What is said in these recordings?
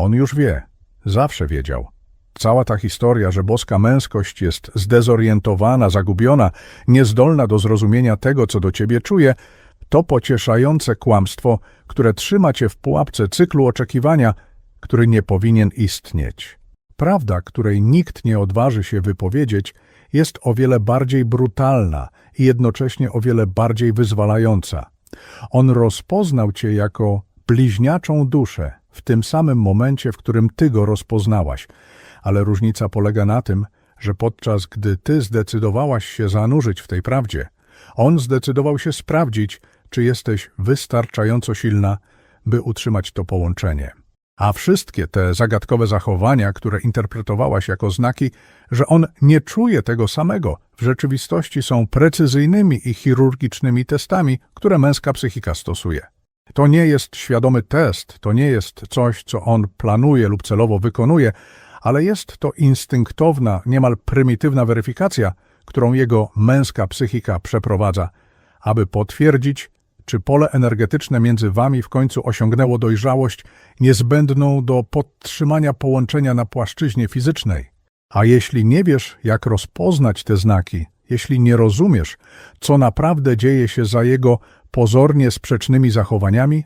On już wie, zawsze wiedział. Cała ta historia, że boska męskość jest zdezorientowana, zagubiona, niezdolna do zrozumienia tego, co do ciebie czuje, to pocieszające kłamstwo, które trzyma cię w pułapce cyklu oczekiwania, który nie powinien istnieć. Prawda, której nikt nie odważy się wypowiedzieć, jest o wiele bardziej brutalna i jednocześnie o wiele bardziej wyzwalająca. On rozpoznał cię jako bliźniaczą duszę w tym samym momencie, w którym ty go rozpoznałaś, ale różnica polega na tym, że podczas gdy ty zdecydowałaś się zanurzyć w tej prawdzie, on zdecydował się sprawdzić, czy jesteś wystarczająco silna, by utrzymać to połączenie. A wszystkie te zagadkowe zachowania, które interpretowałaś jako znaki, że on nie czuje tego samego, w rzeczywistości są precyzyjnymi i chirurgicznymi testami, które męska psychika stosuje. To nie jest świadomy test, to nie jest coś, co on planuje lub celowo wykonuje, ale jest to instynktowna, niemal prymitywna weryfikacja, którą jego męska psychika przeprowadza, aby potwierdzić, czy pole energetyczne między wami w końcu osiągnęło dojrzałość niezbędną do podtrzymania połączenia na płaszczyźnie fizycznej. A jeśli nie wiesz, jak rozpoznać te znaki, jeśli nie rozumiesz, co naprawdę dzieje się za jego pozornie sprzecznymi zachowaniami,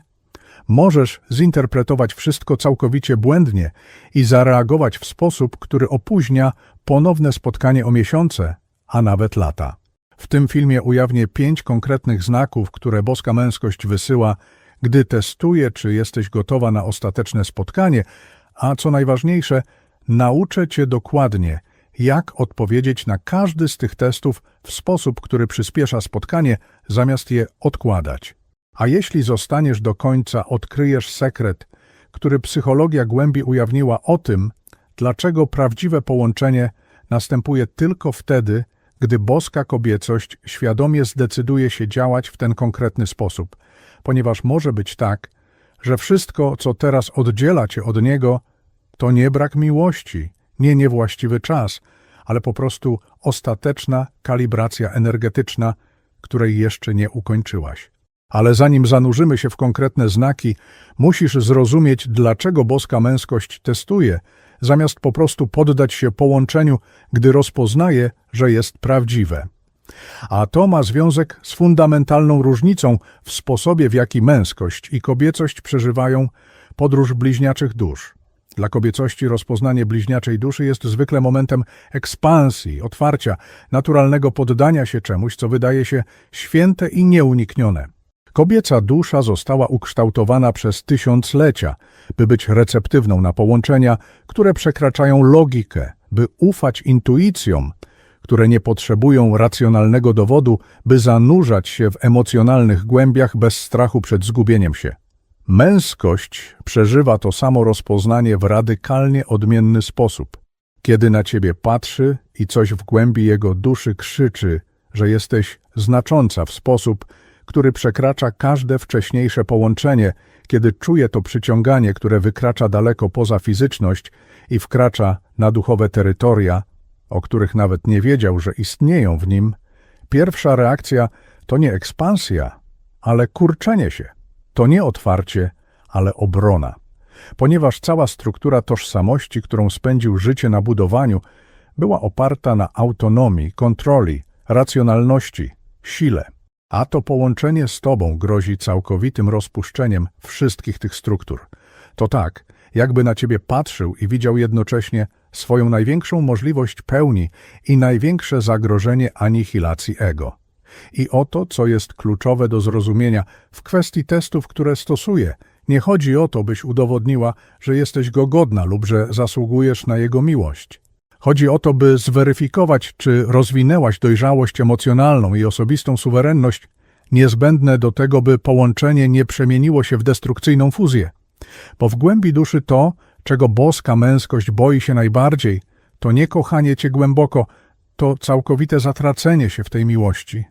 możesz zinterpretować wszystko całkowicie błędnie i zareagować w sposób, który opóźnia ponowne spotkanie o miesiące, a nawet lata. W tym filmie ujawnię pięć konkretnych znaków, które boska męskość wysyła, gdy testuje, czy jesteś gotowa na ostateczne spotkanie, a co najważniejsze, nauczę cię dokładnie, jak odpowiedzieć na każdy z tych testów w sposób, który przyspiesza spotkanie, zamiast je odkładać. A jeśli zostaniesz do końca, odkryjesz sekret, który psychologia głębi ujawniła o tym, dlaczego prawdziwe połączenie następuje tylko wtedy, gdy boska kobiecość świadomie zdecyduje się działać w ten konkretny sposób, ponieważ może być tak, że wszystko, co teraz oddziela cię od niego, to nie brak miłości, nie niewłaściwy czas, ale po prostu ostateczna kalibracja energetyczna, której jeszcze nie ukończyłaś. Ale zanim zanurzymy się w konkretne znaki, musisz zrozumieć, dlaczego boska męskość testuje, zamiast po prostu poddać się połączeniu, gdy rozpoznaje, że jest prawdziwe. A to ma związek z fundamentalną różnicą w sposobie, w jaki męskość i kobiecość przeżywają podróż bliźniaczych dusz. Dla kobiecości rozpoznanie bliźniaczej duszy jest zwykle momentem ekspansji, otwarcia, naturalnego poddania się czemuś, co wydaje się święte i nieuniknione. Kobieca dusza została ukształtowana przez tysiąclecia, by być receptywną na połączenia, które przekraczają logikę, by ufać intuicjom, które nie potrzebują racjonalnego dowodu, by zanurzać się w emocjonalnych głębiach bez strachu przed zgubieniem się. Męskość przeżywa to samo rozpoznanie w radykalnie odmienny sposób. Kiedy na ciebie patrzy i coś w głębi jego duszy krzyczy, że jesteś znacząca w sposób, który przekracza każde wcześniejsze połączenie, kiedy czuje to przyciąganie, które wykracza daleko poza fizyczność i wkracza na duchowe terytoria, o których nawet nie wiedział, że istnieją w nim, pierwsza reakcja to nie ekspansja, ale kurczenie się. To nie otwarcie, ale obrona. Ponieważ cała struktura tożsamości, którą spędził życie na budowaniu, była oparta na autonomii, kontroli, racjonalności, sile. A to połączenie z Tobą grozi całkowitym rozpuszczeniem wszystkich tych struktur. To tak, jakby na Ciebie patrzył i widział jednocześnie swoją największą możliwość pełni i największe zagrożenie anihilacji ego. I oto, co jest kluczowe do zrozumienia w kwestii testów, które stosuje. Nie chodzi o to, byś udowodniła, że jesteś go godna lub że zasługujesz na jego miłość. Chodzi o to, by zweryfikować, czy rozwinęłaś dojrzałość emocjonalną i osobistą suwerenność niezbędne do tego, by połączenie nie przemieniło się w destrukcyjną fuzję. Bo w głębi duszy to, czego boska męskość boi się najbardziej, to nie kochanie cię głęboko, to całkowite zatracenie się w tej miłości.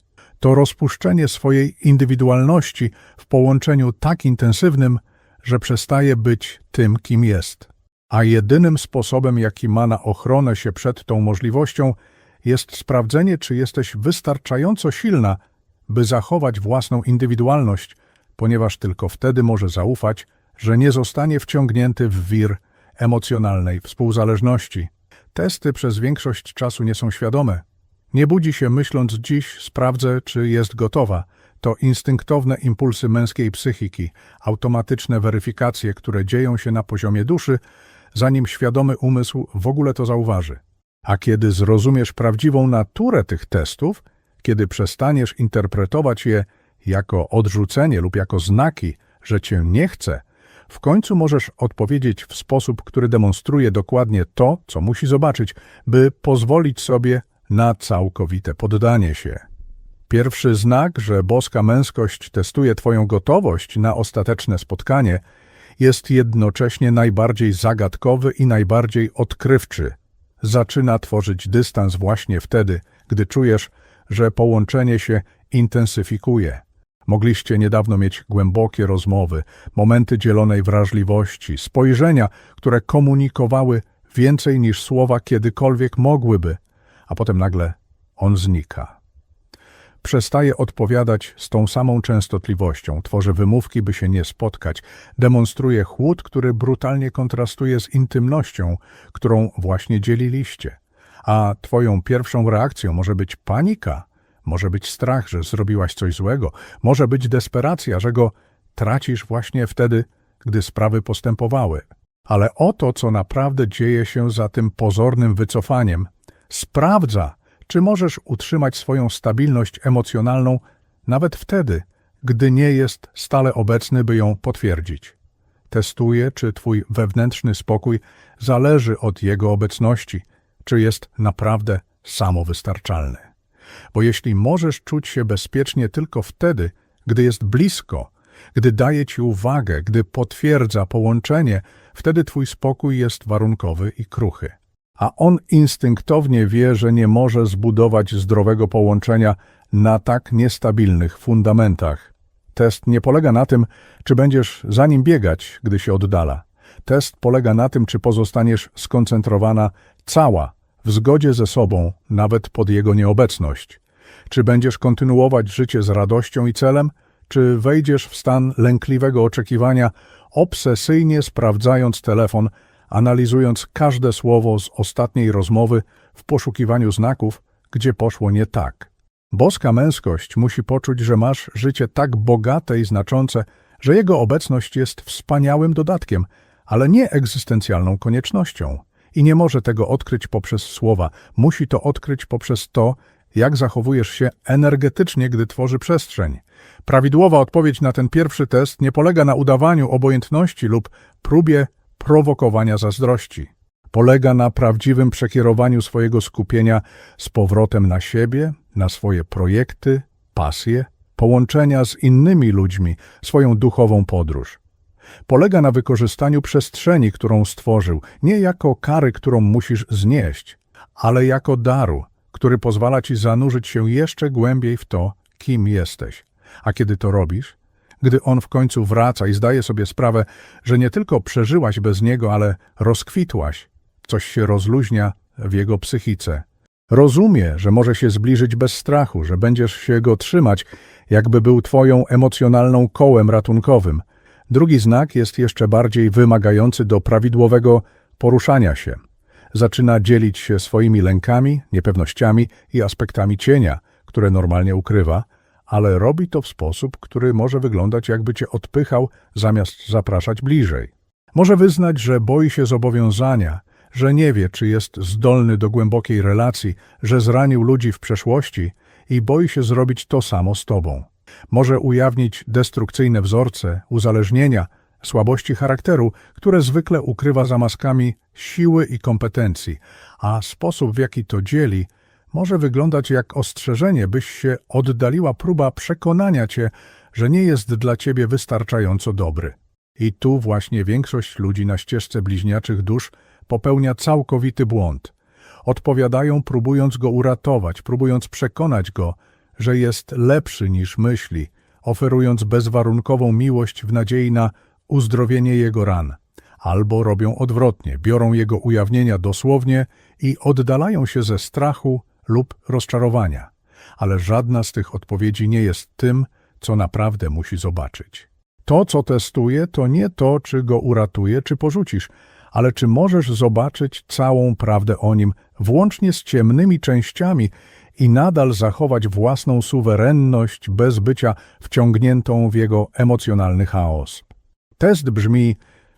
To rozpuszczenie swojej indywidualności w połączeniu tak intensywnym, że przestaje być tym, kim jest a jedynym sposobem, jaki ma na ochronę się przed tą możliwością, jest sprawdzenie, czy jesteś wystarczająco silna, by zachować własną indywidualność, ponieważ tylko wtedy może zaufać, że nie zostanie wciągnięty w wir emocjonalnej współzależności. Testy przez większość czasu nie są świadome. Nie budzi się myśląc dziś sprawdzę, czy jest gotowa. To instynktowne impulsy męskiej psychiki, automatyczne weryfikacje, które dzieją się na poziomie duszy, zanim świadomy umysł w ogóle to zauważy. A kiedy zrozumiesz prawdziwą naturę tych testów, kiedy przestaniesz interpretować je jako odrzucenie lub jako znaki, że cię nie chce, w końcu możesz odpowiedzieć w sposób, który demonstruje dokładnie to, co musi zobaczyć, by pozwolić sobie na całkowite poddanie się. Pierwszy znak, że boska męskość testuje Twoją gotowość na ostateczne spotkanie, jest jednocześnie najbardziej zagadkowy i najbardziej odkrywczy. Zaczyna tworzyć dystans właśnie wtedy, gdy czujesz, że połączenie się intensyfikuje. Mogliście niedawno mieć głębokie rozmowy, momenty dzielonej wrażliwości, spojrzenia, które komunikowały więcej niż słowa kiedykolwiek mogłyby, a potem nagle on znika. Przestaje odpowiadać z tą samą częstotliwością, tworzy wymówki, by się nie spotkać, demonstruje chłód, który brutalnie kontrastuje z intymnością, którą właśnie dzieliliście. A twoją pierwszą reakcją może być panika, może być strach, że zrobiłaś coś złego, może być desperacja, że go tracisz właśnie wtedy, gdy sprawy postępowały. Ale oto, co naprawdę dzieje się za tym pozornym wycofaniem, sprawdza, czy możesz utrzymać swoją stabilność emocjonalną nawet wtedy, gdy nie jest stale obecny, by ją potwierdzić. Testuje, czy twój wewnętrzny spokój zależy od jego obecności, czy jest naprawdę samowystarczalny. Bo jeśli możesz czuć się bezpiecznie tylko wtedy, gdy jest blisko, gdy daje ci uwagę, gdy potwierdza połączenie, wtedy twój spokój jest warunkowy i kruchy a on instynktownie wie, że nie może zbudować zdrowego połączenia na tak niestabilnych fundamentach. Test nie polega na tym, czy będziesz za nim biegać, gdy się oddala. Test polega na tym, czy pozostaniesz skoncentrowana cała, w zgodzie ze sobą, nawet pod jego nieobecność. Czy będziesz kontynuować życie z radością i celem, czy wejdziesz w stan lękliwego oczekiwania, obsesyjnie sprawdzając telefon, analizując każde słowo z ostatniej rozmowy w poszukiwaniu znaków, gdzie poszło nie tak. Boska męskość musi poczuć, że masz życie tak bogate i znaczące, że jego obecność jest wspaniałym dodatkiem, ale nie egzystencjalną koniecznością. I nie może tego odkryć poprzez słowa, musi to odkryć poprzez to, jak zachowujesz się energetycznie, gdy tworzy przestrzeń. Prawidłowa odpowiedź na ten pierwszy test nie polega na udawaniu obojętności lub próbie prowokowania zazdrości. Polega na prawdziwym przekierowaniu swojego skupienia z powrotem na siebie, na swoje projekty, pasje, połączenia z innymi ludźmi, swoją duchową podróż. Polega na wykorzystaniu przestrzeni, którą stworzył, nie jako kary, którą musisz znieść, ale jako daru, który pozwala ci zanurzyć się jeszcze głębiej w to, kim jesteś. A kiedy to robisz, gdy on w końcu wraca i zdaje sobie sprawę, że nie tylko przeżyłaś bez niego, ale rozkwitłaś. Coś się rozluźnia w jego psychice. Rozumie, że może się zbliżyć bez strachu, że będziesz się go trzymać, jakby był twoją emocjonalną kołem ratunkowym. Drugi znak jest jeszcze bardziej wymagający do prawidłowego poruszania się. Zaczyna dzielić się swoimi lękami, niepewnościami i aspektami cienia, które normalnie ukrywa, ale robi to w sposób, który może wyglądać jakby cię odpychał, zamiast zapraszać bliżej. Może wyznać, że boi się zobowiązania, że nie wie, czy jest zdolny do głębokiej relacji, że zranił ludzi w przeszłości i boi się zrobić to samo z tobą. Może ujawnić destrukcyjne wzorce, uzależnienia, słabości charakteru, które zwykle ukrywa za maskami siły i kompetencji, a sposób, w jaki to dzieli, może wyglądać jak ostrzeżenie, byś się oddaliła próba przekonania cię, że nie jest dla ciebie wystarczająco dobry. I tu właśnie większość ludzi na ścieżce bliźniaczych dusz popełnia całkowity błąd. Odpowiadają, próbując go uratować, próbując przekonać go, że jest lepszy niż myśli, oferując bezwarunkową miłość w nadziei na uzdrowienie jego ran. Albo robią odwrotnie, biorą jego ujawnienia dosłownie i oddalają się ze strachu, lub rozczarowania, ale żadna z tych odpowiedzi nie jest tym, co naprawdę musi zobaczyć. To, co testuje, to nie to, czy go uratuje, czy porzucisz, ale czy możesz zobaczyć całą prawdę o nim, włącznie z ciemnymi częściami, i nadal zachować własną suwerenność bez bycia wciągniętą w jego emocjonalny chaos? Test brzmi,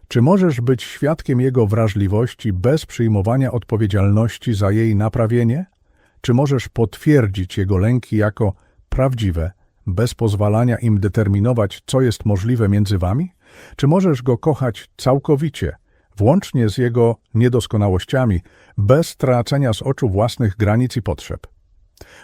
czy możesz być świadkiem jego wrażliwości bez przyjmowania odpowiedzialności za jej naprawienie? Czy możesz potwierdzić jego lęki jako prawdziwe, bez pozwalania im determinować, co jest możliwe między wami? Czy możesz go kochać całkowicie, włącznie z jego niedoskonałościami, bez tracenia z oczu własnych granic i potrzeb?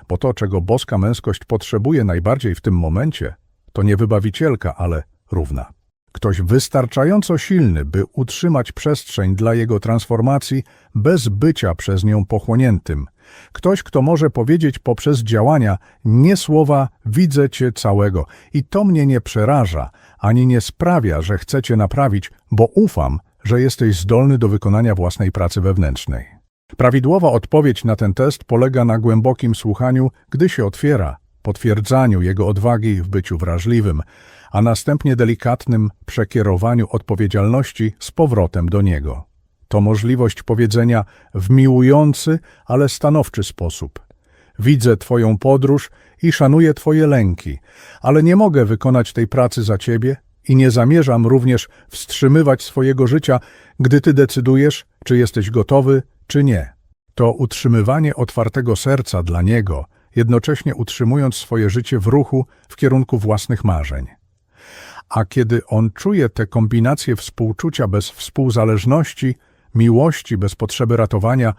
Bo to, czego boska męskość potrzebuje najbardziej w tym momencie, to nie wybawicielka, ale równa. Ktoś wystarczająco silny, by utrzymać przestrzeń dla jego transformacji bez bycia przez nią pochłoniętym. Ktoś, kto może powiedzieć poprzez działania, nie słowa widzę cię całego i to mnie nie przeraża, ani nie sprawia, że chcę cię naprawić, bo ufam, że jesteś zdolny do wykonania własnej pracy wewnętrznej. Prawidłowa odpowiedź na ten test polega na głębokim słuchaniu, gdy się otwiera, potwierdzaniu jego odwagi w byciu wrażliwym, a następnie delikatnym przekierowaniu odpowiedzialności z powrotem do niego. To możliwość powiedzenia w miłujący, ale stanowczy sposób. Widzę Twoją podróż i szanuję Twoje lęki, ale nie mogę wykonać tej pracy za Ciebie i nie zamierzam również wstrzymywać swojego życia, gdy Ty decydujesz, czy jesteś gotowy, czy nie. To utrzymywanie otwartego serca dla Niego, jednocześnie utrzymując swoje życie w ruchu w kierunku własnych marzeń. A kiedy on czuje tę kombinację współczucia bez współzależności, miłości bez potrzeby ratowania,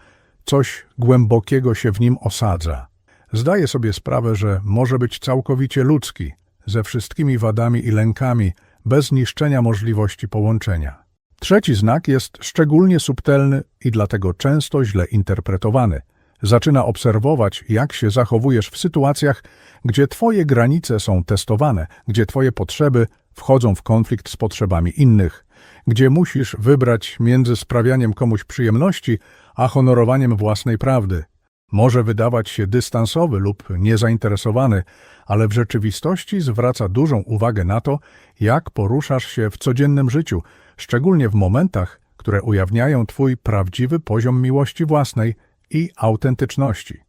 coś głębokiego się w nim osadza. Zdaje sobie sprawę, że może być całkowicie ludzki, ze wszystkimi wadami i lękami, bez niszczenia możliwości połączenia. Trzeci znak jest szczególnie subtelny i dlatego często źle interpretowany. Zaczyna obserwować, jak się zachowujesz w sytuacjach, gdzie Twoje granice są testowane, gdzie Twoje potrzeby wchodzą w konflikt z potrzebami innych, gdzie musisz wybrać między sprawianiem komuś przyjemności, a honorowaniem własnej prawdy. Może wydawać się dystansowy lub niezainteresowany, ale w rzeczywistości zwraca dużą uwagę na to, jak poruszasz się w codziennym życiu, szczególnie w momentach, które ujawniają Twój prawdziwy poziom miłości własnej i autentyczności.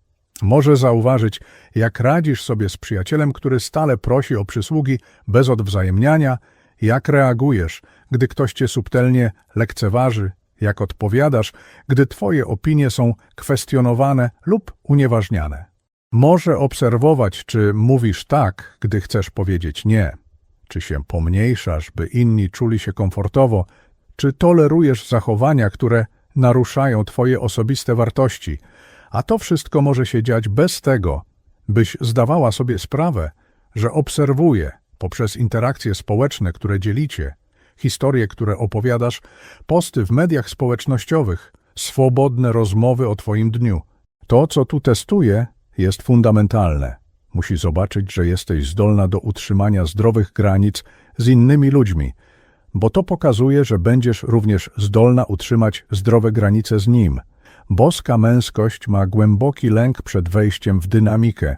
Może zauważyć, jak radzisz sobie z przyjacielem, który stale prosi o przysługi bez odwzajemniania, jak reagujesz, gdy ktoś cię subtelnie lekceważy, jak odpowiadasz, gdy twoje opinie są kwestionowane lub unieważniane. Może obserwować, czy mówisz tak, gdy chcesz powiedzieć nie, czy się pomniejszasz, by inni czuli się komfortowo, czy tolerujesz zachowania, które naruszają twoje osobiste wartości, a to wszystko może się dziać bez tego, byś zdawała sobie sprawę, że obserwuje poprzez interakcje społeczne, które dzielicie, historie, które opowiadasz, posty w mediach społecznościowych, swobodne rozmowy o Twoim dniu. To, co tu testuje, jest fundamentalne. Musi zobaczyć, że jesteś zdolna do utrzymania zdrowych granic z innymi ludźmi, bo to pokazuje, że będziesz również zdolna utrzymać zdrowe granice z nim. Boska męskość ma głęboki lęk przed wejściem w dynamikę,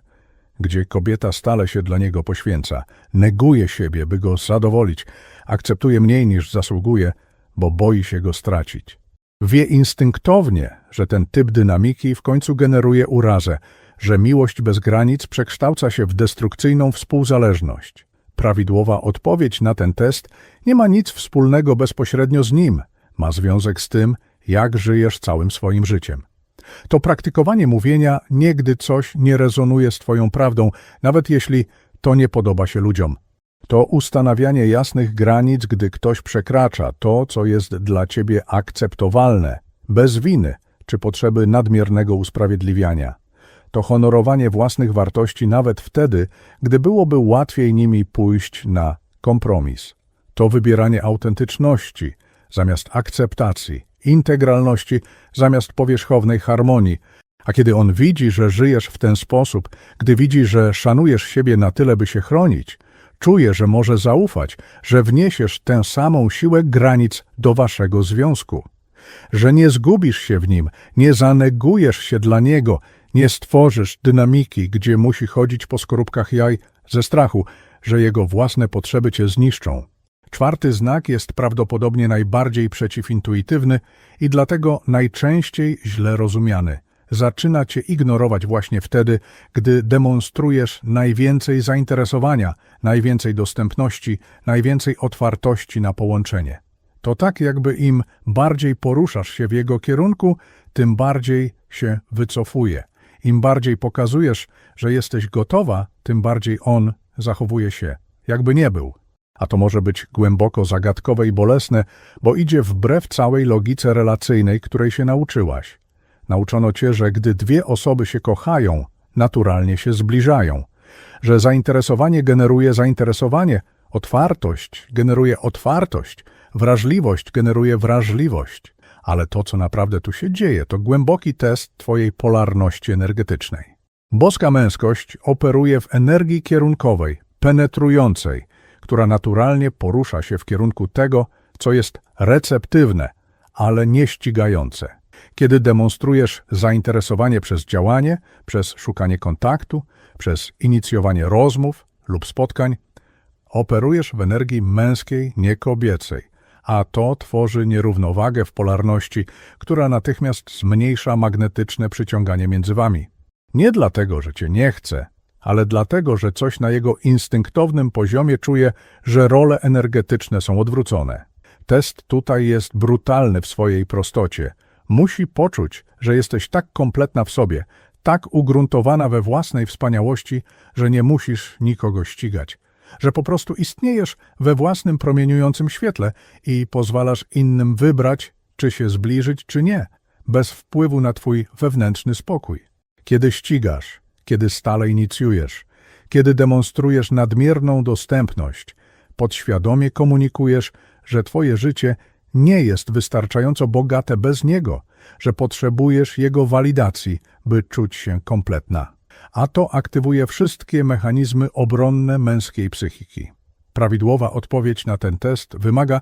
gdzie kobieta stale się dla niego poświęca, neguje siebie, by go zadowolić, akceptuje mniej niż zasługuje, bo boi się go stracić. Wie instynktownie, że ten typ dynamiki w końcu generuje urazę, że miłość bez granic przekształca się w destrukcyjną współzależność. Prawidłowa odpowiedź na ten test nie ma nic wspólnego bezpośrednio z nim, ma związek z tym, jak żyjesz całym swoim życiem. To praktykowanie mówienia nie gdy coś nie rezonuje z Twoją prawdą, nawet jeśli to nie podoba się ludziom. To ustanawianie jasnych granic, gdy ktoś przekracza to, co jest dla Ciebie akceptowalne, bez winy czy potrzeby nadmiernego usprawiedliwiania. To honorowanie własnych wartości nawet wtedy, gdy byłoby łatwiej nimi pójść na kompromis. To wybieranie autentyczności zamiast akceptacji, integralności zamiast powierzchownej harmonii. A kiedy on widzi, że żyjesz w ten sposób, gdy widzi, że szanujesz siebie na tyle, by się chronić, czuje, że może zaufać, że wniesiesz tę samą siłę granic do waszego związku. Że nie zgubisz się w nim, nie zanegujesz się dla niego, nie stworzysz dynamiki, gdzie musi chodzić po skorupkach jaj ze strachu, że jego własne potrzeby cię zniszczą. Czwarty znak jest prawdopodobnie najbardziej przeciwintuitywny i dlatego najczęściej źle rozumiany. Zaczyna cię ignorować właśnie wtedy, gdy demonstrujesz najwięcej zainteresowania, najwięcej dostępności, najwięcej otwartości na połączenie. To tak, jakby im bardziej poruszasz się w jego kierunku, tym bardziej się wycofuje. Im bardziej pokazujesz, że jesteś gotowa, tym bardziej on zachowuje się, jakby nie był. A to może być głęboko zagadkowe i bolesne, bo idzie wbrew całej logice relacyjnej, której się nauczyłaś. Nauczono cię, że gdy dwie osoby się kochają, naturalnie się zbliżają, że zainteresowanie generuje zainteresowanie, otwartość generuje otwartość, wrażliwość generuje wrażliwość. Ale to, co naprawdę tu się dzieje, to głęboki test twojej polarności energetycznej. Boska męskość operuje w energii kierunkowej, penetrującej, która naturalnie porusza się w kierunku tego, co jest receptywne, ale nie ścigające. Kiedy demonstrujesz zainteresowanie przez działanie, przez szukanie kontaktu, przez inicjowanie rozmów lub spotkań, operujesz w energii męskiej, nie kobiecej, a to tworzy nierównowagę w polarności, która natychmiast zmniejsza magnetyczne przyciąganie między wami. Nie dlatego, że cię nie chce, ale dlatego, że coś na jego instynktownym poziomie czuje, że role energetyczne są odwrócone. Test tutaj jest brutalny w swojej prostocie. Musi poczuć, że jesteś tak kompletna w sobie, tak ugruntowana we własnej wspaniałości, że nie musisz nikogo ścigać, że po prostu istniejesz we własnym promieniującym świetle i pozwalasz innym wybrać, czy się zbliżyć, czy nie, bez wpływu na twój wewnętrzny spokój. Kiedy ścigasz, kiedy stale inicjujesz, kiedy demonstrujesz nadmierną dostępność, podświadomie komunikujesz, że twoje życie nie jest wystarczająco bogate bez niego, że potrzebujesz jego walidacji, by czuć się kompletna. A to aktywuje wszystkie mechanizmy obronne męskiej psychiki. Prawidłowa odpowiedź na ten test wymaga,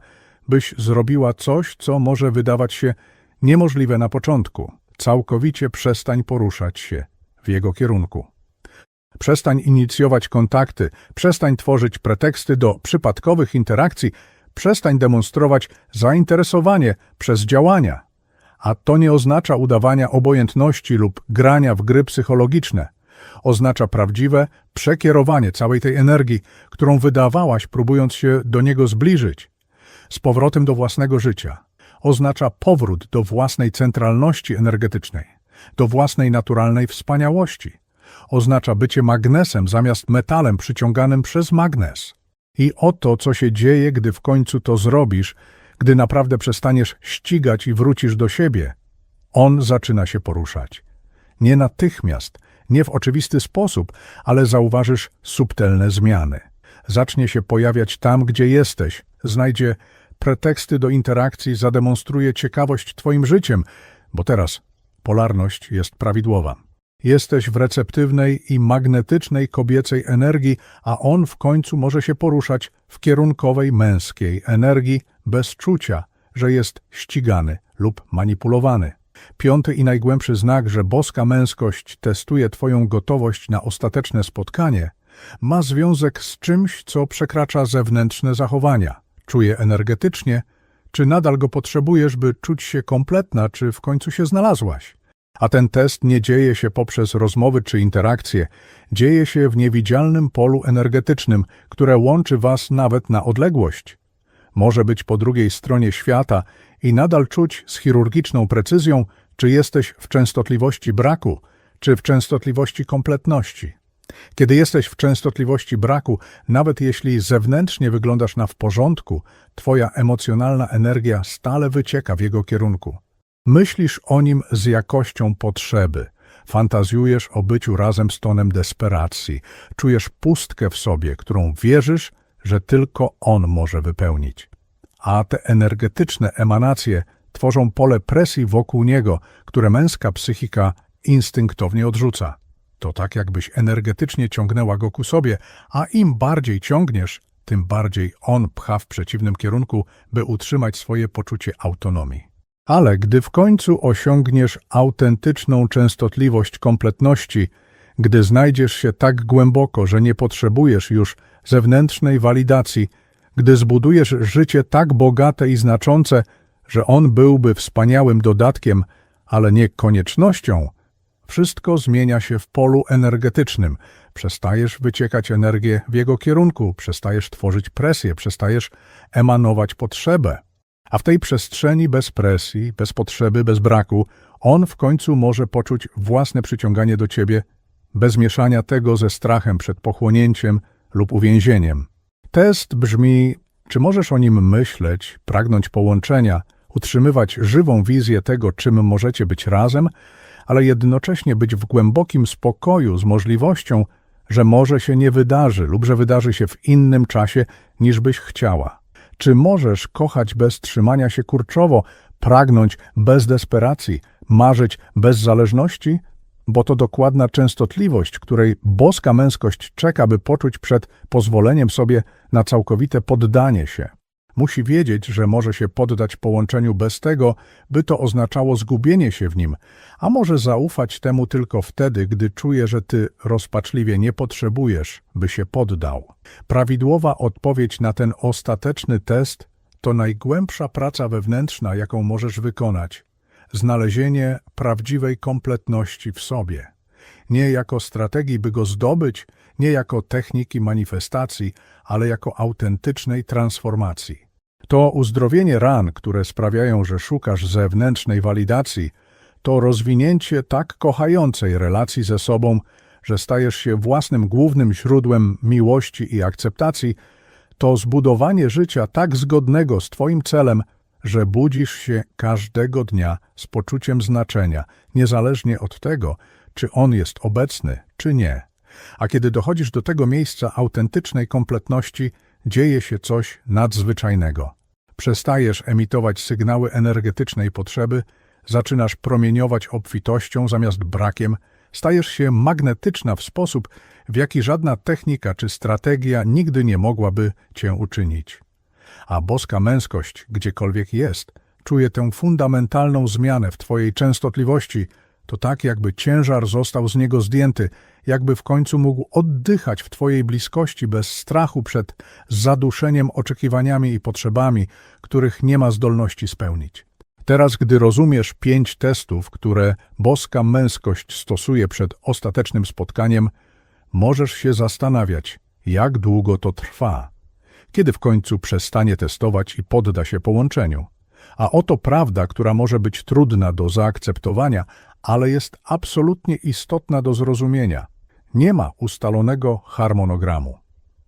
byś zrobiła coś, co może wydawać się niemożliwe na początku. Całkowicie przestań poruszać się w jego kierunku. Przestań inicjować kontakty, przestań tworzyć preteksty do przypadkowych interakcji, przestań demonstrować zainteresowanie przez działania. A to nie oznacza udawania obojętności lub grania w gry psychologiczne. Oznacza prawdziwe przekierowanie całej tej energii, którą wydawałaś, próbując się do niego zbliżyć, z powrotem do własnego życia. Oznacza powrót do własnej centralności energetycznej, do własnej naturalnej wspaniałości. Oznacza bycie magnesem zamiast metalem przyciąganym przez magnes. I oto, co się dzieje, gdy w końcu to zrobisz, gdy naprawdę przestaniesz ścigać i wrócisz do siebie. On zaczyna się poruszać. Nie natychmiast, nie w oczywisty sposób, ale zauważysz subtelne zmiany. Zacznie się pojawiać tam, gdzie jesteś, znajdzie preteksty do interakcji, zademonstruje ciekawość Twoim życiem, bo teraz polarność jest prawidłowa. Jesteś w receptywnej i magnetycznej kobiecej energii, a on w końcu może się poruszać w kierunkowej męskiej energii bez czucia, że jest ścigany lub manipulowany. Piąty i najgłębszy znak, że boska męskość testuje Twoją gotowość na ostateczne spotkanie, ma związek z czymś, co przekracza zewnętrzne zachowania. Czuje energetycznie, czy nadal go potrzebujesz, by czuć się kompletna, czy w końcu się znalazłaś. A ten test nie dzieje się poprzez rozmowy czy interakcje, dzieje się w niewidzialnym polu energetycznym, które łączy was nawet na odległość. Może być po drugiej stronie świata i nadal czuć z chirurgiczną precyzją, czy jesteś w częstotliwości braku, czy w częstotliwości kompletności. Kiedy jesteś w częstotliwości braku, nawet jeśli zewnętrznie wyglądasz na w porządku, twoja emocjonalna energia stale wycieka w jego kierunku. Myślisz o nim z jakością potrzeby. Fantazjujesz o byciu razem z tonem desperacji. Czujesz pustkę w sobie, którą wierzysz, że tylko on może wypełnić. A te energetyczne emanacje tworzą pole presji wokół niego, które męska psychika instynktownie odrzuca. To tak, jakbyś energetycznie ciągnęła go ku sobie, a im bardziej ciągniesz, tym bardziej on pcha w przeciwnym kierunku, by utrzymać swoje poczucie autonomii. Ale gdy w końcu osiągniesz autentyczną częstotliwość kompletności, gdy znajdziesz się tak głęboko, że nie potrzebujesz już zewnętrznej walidacji, Gdy zbudujesz życie tak bogate i znaczące, że on byłby wspaniałym dodatkiem, ale nie koniecznością, wszystko zmienia się w polu energetycznym. Przestajesz wyciekać energię w jego kierunku, przestajesz tworzyć presję, przestajesz emanować potrzebę. A w tej przestrzeni bez presji, bez potrzeby, bez braku, on w końcu może poczuć własne przyciąganie do ciebie, bez mieszania tego ze strachem przed pochłonięciem lub uwięzieniem. Test brzmi, czy możesz o nim myśleć, pragnąć połączenia, utrzymywać żywą wizję tego, czym możecie być razem, ale jednocześnie być w głębokim spokoju z możliwością, że może się nie wydarzy lub że wydarzy się w innym czasie niż byś chciała. Czy możesz kochać bez trzymania się kurczowo, pragnąć bez desperacji, marzyć bez zależności? Bo to dokładna częstotliwość, której boska męskość czeka, by poczuć przed pozwoleniem sobie na całkowite poddanie się. Musi wiedzieć, że może się poddać połączeniu bez tego, by to oznaczało zgubienie się w nim, a może zaufać temu tylko wtedy, gdy czuje, że ty rozpaczliwie nie potrzebujesz, by się poddał. Prawidłowa odpowiedź na ten ostateczny test to najgłębsza praca wewnętrzna, jaką możesz wykonać. Znalezienie prawdziwej kompletności w sobie. Nie jako strategii, by go zdobyć, nie jako techniki manifestacji, ale jako autentycznej transformacji. To uzdrowienie ran, które sprawiają, że szukasz zewnętrznej walidacji, to rozwinięcie tak kochającej relacji ze sobą, że stajesz się własnym głównym źródłem miłości i akceptacji, to zbudowanie życia tak zgodnego z Twoim celem, że budzisz się każdego dnia z poczuciem znaczenia, niezależnie od tego, czy on jest obecny, czy nie. A kiedy dochodzisz do tego miejsca autentycznej kompletności, dzieje się coś nadzwyczajnego. Przestajesz emitować sygnały energetycznej potrzeby, zaczynasz promieniować obfitością zamiast brakiem, stajesz się magnetyczna w sposób, w jaki żadna technika czy strategia nigdy nie mogłaby cię uczynić. A boska męskość, gdziekolwiek jest, czuje tę fundamentalną zmianę w twojej częstotliwości, to tak jakby ciężar został z niego zdjęty, jakby w końcu mógł oddychać w Twojej bliskości bez strachu przed zaduszeniem oczekiwaniami i potrzebami, których nie ma zdolności spełnić. Teraz, gdy rozumiesz pięć testów, które boska męskość stosuje przed ostatecznym spotkaniem, możesz się zastanawiać, jak długo to trwa, kiedy w końcu przestanie testować i podda się połączeniu. A oto prawda, która może być trudna do zaakceptowania, ale jest absolutnie istotna do zrozumienia. Nie ma ustalonego harmonogramu.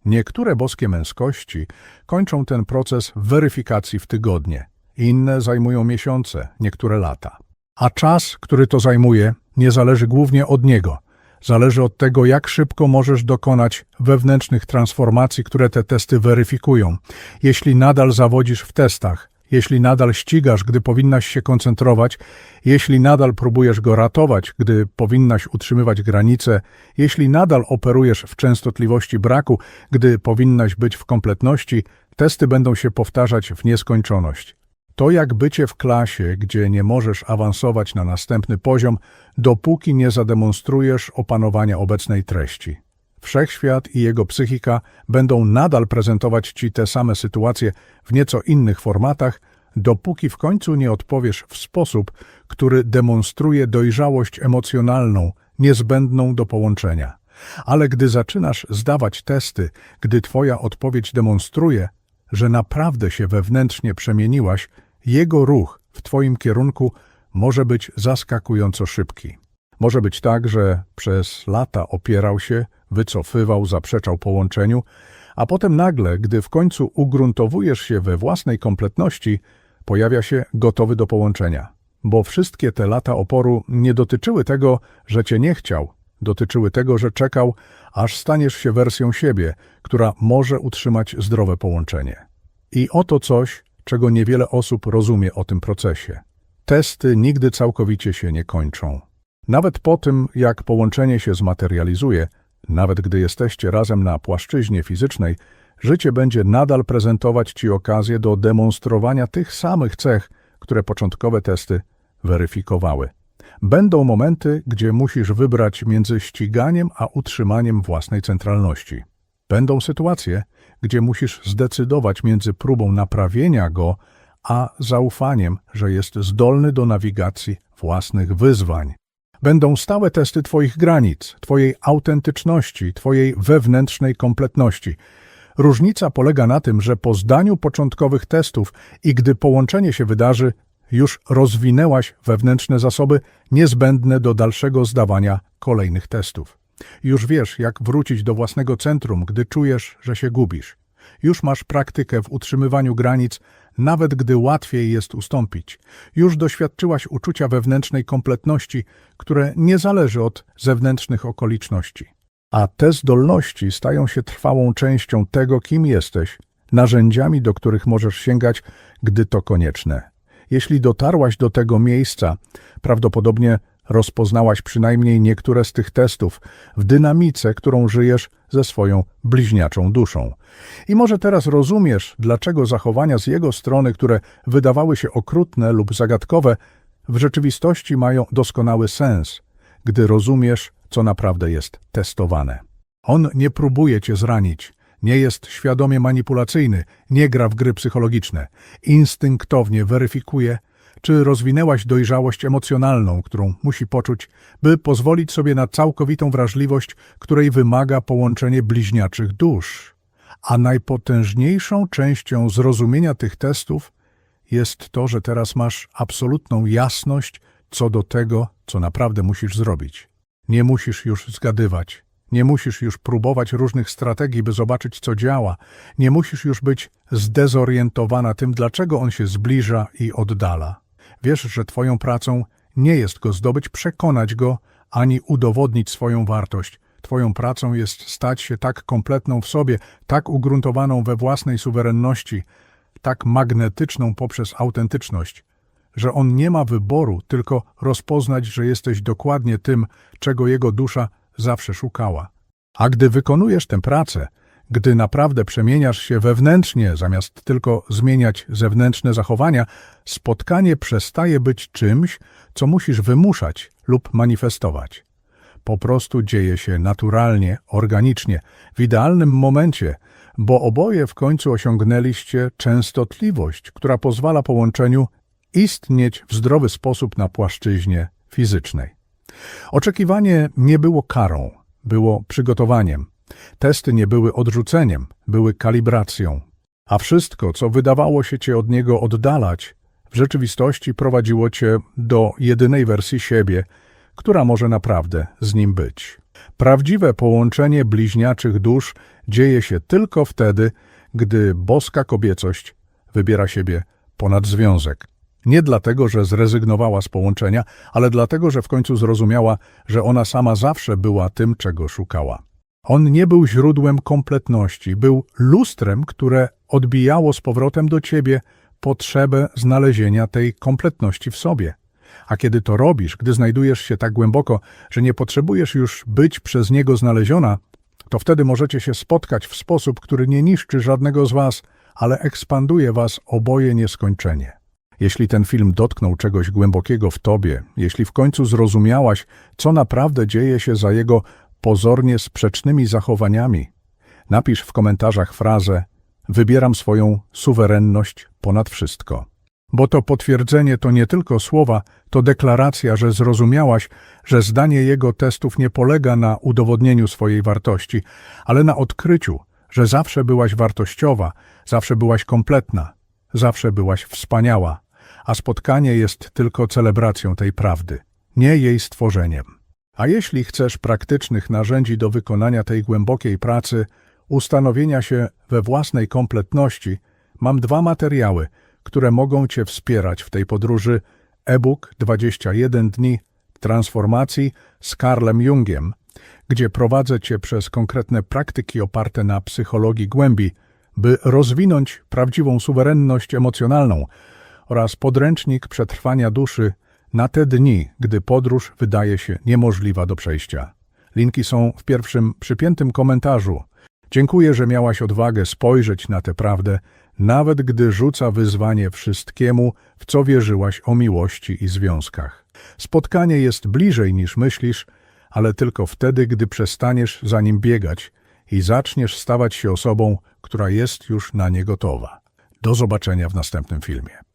Niektóre boskie męskości kończą ten proces weryfikacji w tygodnie, inne zajmują miesiące, niektóre lata. A czas, który to zajmuje, nie zależy głównie od niego. Zależy od tego, jak szybko możesz dokonać wewnętrznych transformacji, które te testy weryfikują. Jeśli nadal zawodzisz w testach, jeśli nadal ścigasz, gdy powinnaś się koncentrować, jeśli nadal próbujesz go ratować, gdy powinnaś utrzymywać granice, jeśli nadal operujesz w częstotliwości braku, gdy powinnaś być w kompletności, testy będą się powtarzać w nieskończoność. To jak bycie w klasie, gdzie nie możesz awansować na następny poziom, dopóki nie zademonstrujesz opanowania obecnej treści. Wszechświat i jego psychika będą nadal prezentować ci te same sytuacje w nieco innych formatach, dopóki w końcu nie odpowiesz w sposób, który demonstruje dojrzałość emocjonalną niezbędną do połączenia. Ale gdy zaczynasz zdawać testy, gdy twoja odpowiedź demonstruje, że naprawdę się wewnętrznie przemieniłaś, jego ruch w twoim kierunku może być zaskakująco szybki. Może być tak, że przez lata opierał się, wycofywał, zaprzeczał połączeniu, a potem nagle, gdy w końcu ugruntowujesz się we własnej kompletności, pojawia się gotowy do połączenia. Bo wszystkie te lata oporu nie dotyczyły tego, że cię nie chciał, dotyczyły tego, że czekał, aż staniesz się wersją siebie, która może utrzymać zdrowe połączenie. I oto coś, czego niewiele osób rozumie o tym procesie. Testy nigdy całkowicie się nie kończą. Nawet po tym, jak połączenie się zmaterializuje, nawet gdy jesteście razem na płaszczyźnie fizycznej, życie będzie nadal prezentować Ci okazję do demonstrowania tych samych cech, które początkowe testy weryfikowały. Będą momenty, gdzie musisz wybrać między ściganiem a utrzymaniem własnej centralności. Będą sytuacje, gdzie musisz zdecydować między próbą naprawienia go, a zaufaniem, że jest zdolny do nawigacji własnych wyzwań. Będą stałe testy Twoich granic, Twojej autentyczności, Twojej wewnętrznej kompletności. Różnica polega na tym, że po zdaniu początkowych testów i gdy połączenie się wydarzy, już rozwinęłaś wewnętrzne zasoby niezbędne do dalszego zdawania kolejnych testów. Już wiesz, jak wrócić do własnego centrum, gdy czujesz, że się gubisz. Już masz praktykę w utrzymywaniu granic, nawet gdy łatwiej jest ustąpić. Już doświadczyłaś uczucia wewnętrznej kompletności, które nie zależy od zewnętrznych okoliczności. A te zdolności stają się trwałą częścią tego, kim jesteś, narzędziami, do których możesz sięgać, gdy to konieczne. Jeśli dotarłaś do tego miejsca, prawdopodobnie rozpoznałaś przynajmniej niektóre z tych testów w dynamice, którą żyjesz ze swoją bliźniaczą duszą. I może teraz rozumiesz, dlaczego zachowania z jego strony, które wydawały się okrutne lub zagadkowe, w rzeczywistości mają doskonały sens, gdy rozumiesz, co naprawdę jest testowane. On nie próbuje cię zranić, nie jest świadomie manipulacyjny, nie gra w gry psychologiczne. Instynktownie weryfikuje, czy rozwinęłaś dojrzałość emocjonalną, którą musi poczuć, by pozwolić sobie na całkowitą wrażliwość, której wymaga połączenie bliźniaczych dusz. A najpotężniejszą częścią zrozumienia tych testów jest to, że teraz masz absolutną jasność co do tego, co naprawdę musisz zrobić. Nie musisz już zgadywać, nie musisz już próbować różnych strategii, by zobaczyć, co działa. Nie musisz już być zdezorientowana tym, dlaczego on się zbliża i oddala. Wiesz, że Twoją pracą nie jest go zdobyć, przekonać go, ani udowodnić swoją wartość. Twoją pracą jest stać się tak kompletną w sobie, tak ugruntowaną we własnej suwerenności, tak magnetyczną poprzez autentyczność, że on nie ma wyboru, tylko rozpoznać, że jesteś dokładnie tym, czego jego dusza zawsze szukała. A gdy wykonujesz tę pracę, gdy naprawdę przemieniasz się wewnętrznie, zamiast tylko zmieniać zewnętrzne zachowania, spotkanie przestaje być czymś, co musisz wymuszać lub manifestować. Po prostu dzieje się naturalnie, organicznie, w idealnym momencie, bo oboje w końcu osiągnęliście częstotliwość, która pozwala połączeniu istnieć w zdrowy sposób na płaszczyźnie fizycznej. Oczekiwanie nie było karą, było przygotowaniem. Testy nie były odrzuceniem, były kalibracją. A wszystko, co wydawało się cię od niego oddalać, w rzeczywistości prowadziło cię do jedynej wersji siebie, która może naprawdę z nim być. Prawdziwe połączenie bliźniaczych dusz dzieje się tylko wtedy, gdy boska kobiecość wybiera siebie ponad związek. Nie dlatego, że zrezygnowała z połączenia, ale dlatego, że w końcu zrozumiała, że ona sama zawsze była tym, czego szukała. On nie był źródłem kompletności, był lustrem, które odbijało z powrotem do ciebie potrzebę znalezienia tej kompletności w sobie. A kiedy to robisz, gdy znajdujesz się tak głęboko, że nie potrzebujesz już być przez niego znaleziona, to wtedy możecie się spotkać w sposób, który nie niszczy żadnego z was, ale ekspanduje was oboje nieskończenie. Jeśli ten film dotknął czegoś głębokiego w tobie, jeśli w końcu zrozumiałaś, co naprawdę dzieje się za jego pozornie sprzecznymi zachowaniami, napisz w komentarzach frazę Wybieram swoją suwerenność ponad wszystko. Bo to potwierdzenie to nie tylko słowa, to deklaracja, że zrozumiałaś, że zdanie jego testów nie polega na udowodnieniu swojej wartości, ale na odkryciu, że zawsze byłaś wartościowa, zawsze byłaś kompletna, zawsze byłaś wspaniała, a spotkanie jest tylko celebracją tej prawdy, nie jej stworzeniem. A jeśli chcesz praktycznych narzędzi do wykonania tej głębokiej pracy, ustanowienia się we własnej kompletności, mam dwa materiały, które mogą Cię wspierać w tej podróży. E-book 21 dni transformacji z Karlem Jungiem, gdzie prowadzę Cię przez konkretne praktyki oparte na psychologii głębi, by rozwinąć prawdziwą suwerenność emocjonalną oraz podręcznik przetrwania duszy na te dni, gdy podróż wydaje się niemożliwa do przejścia. Linki są w pierwszym przypiętym komentarzu. Dziękuję, że miałaś odwagę spojrzeć na tę prawdę, nawet gdy rzuca wyzwanie wszystkiemu, w co wierzyłaś o miłości i związkach. Spotkanie jest bliżej niż myślisz, ale tylko wtedy, gdy przestaniesz za nim biegać i zaczniesz stawać się osobą, która jest już na nie gotowa. Do zobaczenia w następnym filmie.